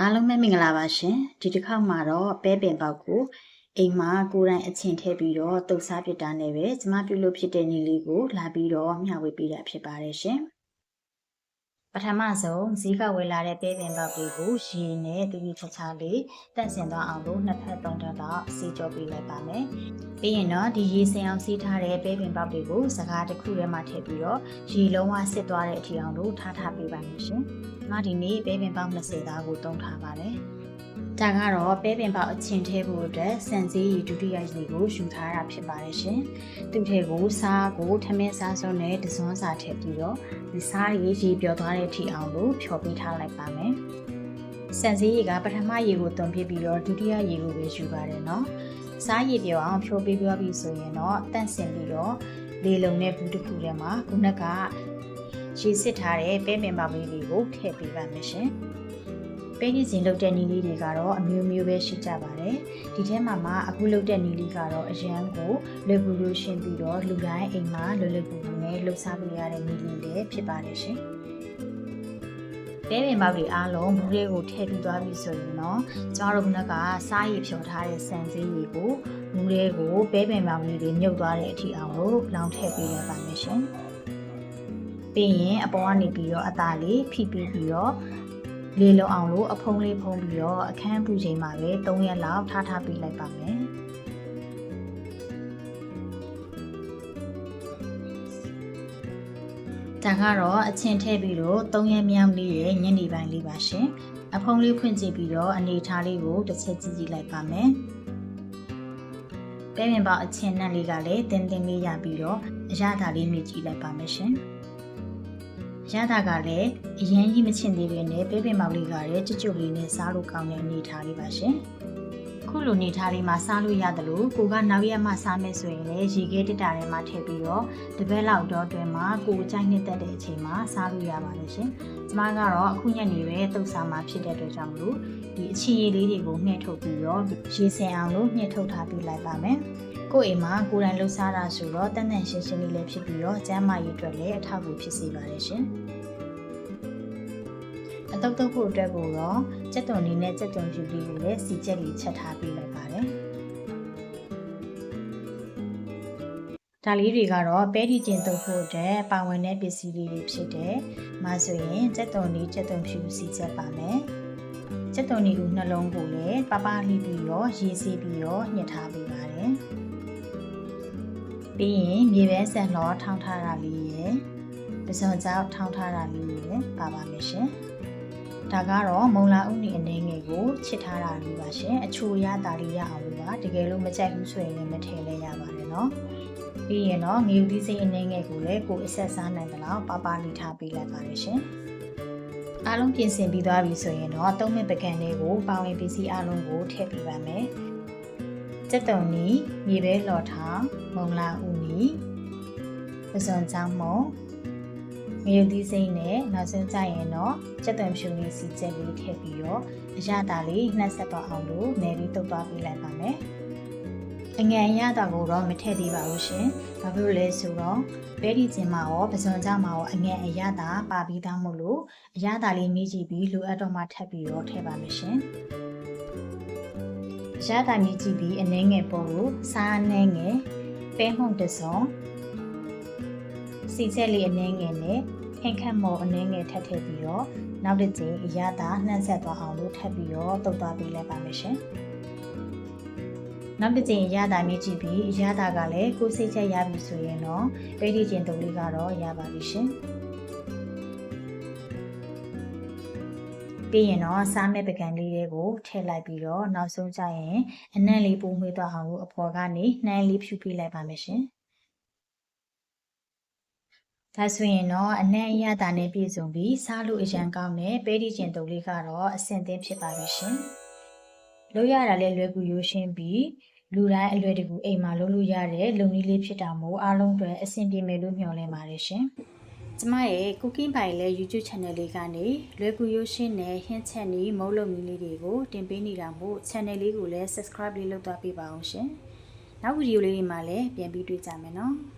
အားလုံးပဲမင်္ဂလာပါရှင်ဒီတစ်ခေါက်မှာတော့ပဲပင်ပေါက်ကိုအိမ်မှာကိုယ်တိုင်အချင်းထည့်ပြီးတော့တုပ်စားပြစ်တာနဲ့ပဲကျမပြုလုပ်ဖြစ်တဲ့ညီလေးကိုလာပြီးတော့မျှဝေပေးတာဖြစ်ပါတယ်ရှင်ပထမဆုံးဈေးကဝယ်လာတဲ့ပဲပင်ပေါက်တွေကိုရေနဲ့တူတူချာချာလေးတန့်စင်သွားအောင်လို့နှစ်ဖက်သုံးထပ်တော့စီကြောပေးလိုက်ပါမယ် ပြီးရင်တော့ဒီရေစင်အောင်စီးထားတဲ့ပဲပင်ပေါက်တွေကိုစကားတစ်ခုထဲမှာထည့်ပြီးတော့ရေလုံးဝစစ်သွားတဲ့အထိအောင်လို့ထားထားပေးပါမယ်ရှင်။ငါဒီနေ့ပဲပင်ပေါက်20သားကိုတုံးထားပါတယ်။ဒါကတော့ပဲပင်ပေါက်အချင်းထဲဖို့အတွက်စံစည်းရီဒုတိယစီကိုယူထားတာဖြစ်ပါတယ်ရှင်။သူ့ထဲကိုစားကိုထမင်းစားစုံနဲ့တစွန်းစာထည့်ပြီးတော့ဒီစားရီရေပြောသွားတဲ့အထိအောင်လို့ဖြောပေးထားလိုက်ပါမယ်။စံစည်းရီကပထမရေကိုတွန်ပြပြီးတော့ဒုတိယရေကိုပဲယူပါတယ်နော်။ စားရည်ပြောအောင်ဖြိုးပေးပြောပြီးဆိုရင်တော့တန့်စင်ပြီးတော့လေလုံတဲ့ဘူးတစ်ခုထဲမှာခုနကရေစစ်ထားတဲ့ပဲပင်ပါလေးတွေကိုထည့်ပေးပါမယ်ရှင်။ပဲဒီစဉ်လုပ်တဲ့နီလေးတွေကတော့အမျိုးမျိုးပဲရှိကြပါတယ်ဒီထဲမှာမှအခုလုပ်တဲ့နီလေးကတော့အရန်ကိုလွယ်ကူလို့ရှင်းပြီးတော့လူတိုင်းအိမ်မှာလွယ်လွယ်ကူကူနဲ့လှုပ်ရှားလို့ရတဲ့နီလေးတွေဖြစ်ပါတယ်ရှင် ပဲပင်ပေါက်တွေအားလုံးဘူးလေးကိုထည့်ပြီးသွားပြီဆိုရင်တော့ကျမတို့ကကစားရည်ဖြော်ထားတဲ့ဆန်စည်းရည်ကိုဘူးလေးကိုပဲပင်ပေါက်လေးတွေမြုပ်သွားတဲ့အထိအောင်လို့လောင်ထည့်ပေးရပါမယ်ရှင်ပြီးရင်အပေါ်ကနေပြီးတော့အသားလေးဖိပြီးပြီးတော့လေလုံအောင်လို့အဖုံးလေးဖုံးပြီးတော့အခန်းပူချိန်မှာပဲ3ရက်လောက်ထားထားပေးလိုက်ပါမယ် ဒါကတော့အချင်းထည့်ပြီးတော့3ရက်မြောက်လေးရဲ့ညနေပိုင်းလေးပါရှင်အဖုံးလေးဖွင့်ကြည့်ပြီးတော့အနေထားလေးကိုတစ်ချက်ကြည့်ကြည့်လိုက်ပါမယ်ပဲမြင်ပေါအချင်းနဲ့လေးကလည်းတင်းတင်းလေးရပြီးတော့အရသာလေးမြည်ကြည့်လိုက်ပါမယ်ရှင်ရတာကလည်းအရင်ကြီးမချင်သေးပဲနဲ့ပဲပင်မောက်လေးကလည်းကြွကြွလေးနဲ့စားလို့ကောင်းတဲ့အနေထားလေးပါရှင်။ ခုလိုနေထားလေးမှာစားလို့ရတယ်လို့ကိုကနောက်ရက်မှစားမယ်ဆိုရင်လည်းရေခဲတက်တာထဲမှာထည့်ပြီးတော့တပတ်လောက်တော့အတွင်းမှာကိုကြိုက်နေတတ်တဲ့အချိန်မှာစားလို့ရပါတယ်ရှင်။ကျမကတော့အခုညနေပဲတုပ်စားမှာဖြစ်တဲ့အတွက်ကြောင့်မလို့ဒီအချီရည်လေးတွေကိုနှဲ့ထုတ်ပြီးတော့ရေစင်အောင်လို့နှဲ့ထုတ်ထားပြီးလိုက်ပါမယ်။ကိုယ့်အိမ်မှာကိုယ်တိုင်လှုပ်ရှားတာဆိုတော့တန်တန်ရှင်းရှင်းလေးလည်းဖြစ်ပြီးတော့ကျန်းမာရေးအတွက်လည်းအထောက်အကူဖြစ်စေပါတယ်ရှင်။ အတုပ်တုပ်ဖို့အတွက်ကိုတော့စက်သွန်လေးနဲ့စက်သွန်ဖြူလေးကိုလည်းစီချက်လေးချက်ထားပေးလိုက်ပါတယ်။ဒါလေးတွေကတော့ပဲဒီကျင်တုပ်ဖို့အတွက်ပါဝင်တဲ့ပစ္စည်းလေးတွေဖြစ်တယ်။မဆိုရင်စက်သွန်လေးစက်သွန်ဖြူစီချက်ပါမယ်။စက်သွန်လေးကိုနှလုံးကိုလည်းပပလိပြီးတော့ရေစီးပြီးတော့ညှစ်ထားပေးပါတယ်။ပြီးရင်မြေပဲဆန်လောထောင်းထားတာလေးရယ်ပစုံကြောက်ထောင်းထားတာလေးရယ်ပါပါမယ်ရှင်။ ဒါကတော့မုံလာဥနီအနေငယ်ကိုချစ်ထားတာလေးပါရှင်အချိုရတာလေးရအောင်လို့ပါတကယ်လို့မကြိုက်ဘူးဆိုရင်လည်းမထည့်လဲရပါတယ်နော်ပြီးရင်တော့ငေဦးသီးစိမ်းအနေငယ်ကိုလည်းကိုအဆက်စားနိုင်တယ်လို့ပပနေထားပေးလိုက်ပါတယ်ရှင်အားလုံးပြင်ဆင်ပြီးသွားပြီဆိုရင်တော့သုံးမိပကံလေးကိုပါဝင်ပစ္စည်းအားလုံးကိုထည့်ပေးပါမယ်စက်တုံနီမြေပဲလော်ထောင်မုံလာဥနီပစွန်ချောင်းမုံ ငရုတ်သီးစိမ့်နဲ့နောက်ဆုံးကြရင်တော့စက်သွန်ဖြူလေးစီချက်လေးထည့်ပြီးတော့အရသာလေးနှက်ဆက်သွားအောင်လို့နယ်ပြီးတုပ်သွားပေးလိုက်ပါမယ်။အငန်ရတာကိုတော့မထည့်သေးပါဘူးရှင်။ဘာဖြစ်လို့လဲဆိုတော့ပဲဒီကျင်မှာရောပစွန်ကြမှာရောအငန်အရသာပါပြီးသားမို့လို့အရသာလေးမြည်ကြည့်ပြီးလိုအပ်တော့မှထပ်ပြီးတော့ထည့်ပါမယ်ရှင်။ရတာမြည်ကြည့်ပြီးအနှဲငယ်ပေါ်ကိုစားနှဲငယ်ပဲမှုန့်တစုံစီချက်လေးအနှဲငယ်နဲ့ ဟင်ခတ်မော်အနှဲငယ်ထပ်ထည့်ပြီးတော့နောက်တစ်ကြိမ်အရသာနှံ့ဆက်သွားအောင်လို့ထပ်ပြီးတော့တုပ်သွားပေးလိုက်ပါမယ်ရှင်နောက်တစ်ကြိမ်အရသာမြည်ကြည့်ပြီးအရသာကလည်းကိုယ်စိတ်ချက်ရပြီဆိုရင်တော့ပိဋိကျင်တုပ်လေးကတော့ရပါပြီရှင်ပြီးရင်တော့စားမဲ့ပကံလေးတွေကိုထည့်လိုက်ပြီးတော့နောက်ဆုံးကျရင်အနံ့လေးပုံမှေးသွားအောင်လို့အဖော်ကနေနှမ်းလေးဖြူပြလိုက်ပါမယ်ရှင် ဒါဆိုရင်တော့အနံ့အရသာနဲ့ပြည့်စုံပြီးစားလို့အရန်ကောင်းတဲ့ပဲဒီကျင်တုပ်လေးကတော့အဆင်သင့်ဖြစ်ပါပြီရှင်။လို့ရတာလဲလွယ်ကူရိုးရှင်းပြီးလူတိုင်းအလွယ်တကူအိမ်မှာလုပ်လို့ရတဲ့လုံနည်းလေးဖြစ်တာမို့အားလုံးအတွက်အဆင်ပြေမယ်လို့မျှော်လင့်ပါတယ်ရှင်။ကျမရဲ့ Cooking by လဲ YouTube Channel လေးကနေလွယ်ကူရိုးရှင်းတဲ့ဟင်းချက်နီးမုတ်လုံမီလေးတွေကိုတင်ပေးနေတာမို့ Channel လေးကိုလည်း Subscribe လေးလုပ်သွားပေးပါအောင်ရှင်။နောက်ဗီဒီယိုလေးတွေမှာလည်းပြန်ပြီးတွေ့ကြမယ်နော်။